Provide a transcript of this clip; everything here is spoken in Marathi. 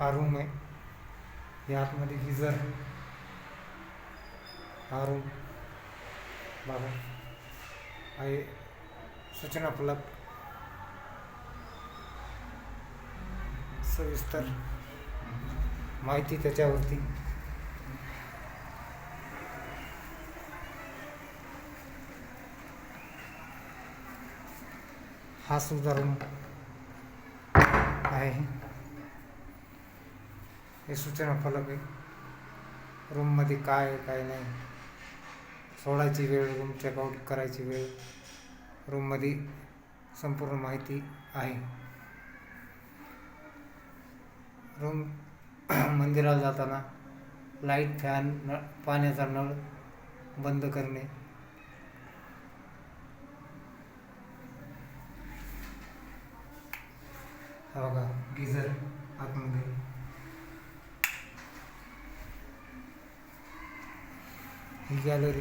हा रूम आहे. या आतमध्ये गिझर हा रूम बघा. आहे सूचना फलक सविस्तर माहिती त्याच्यावरती. हा सुद्धा रूम आहे. हे सूचना फलक आहे. रूममध्ये काय आहे काय नाही. सोडायची वेळ रूम चेकआउट करायची वेळ. रूममध्ये संपूर्ण माहिती आहे. रूम मंदिराला जाताना लाइट फॅन न पाण्याचा नळ बंद करणे. हा बघा गिझर आतमध्ये. ही गॅलरी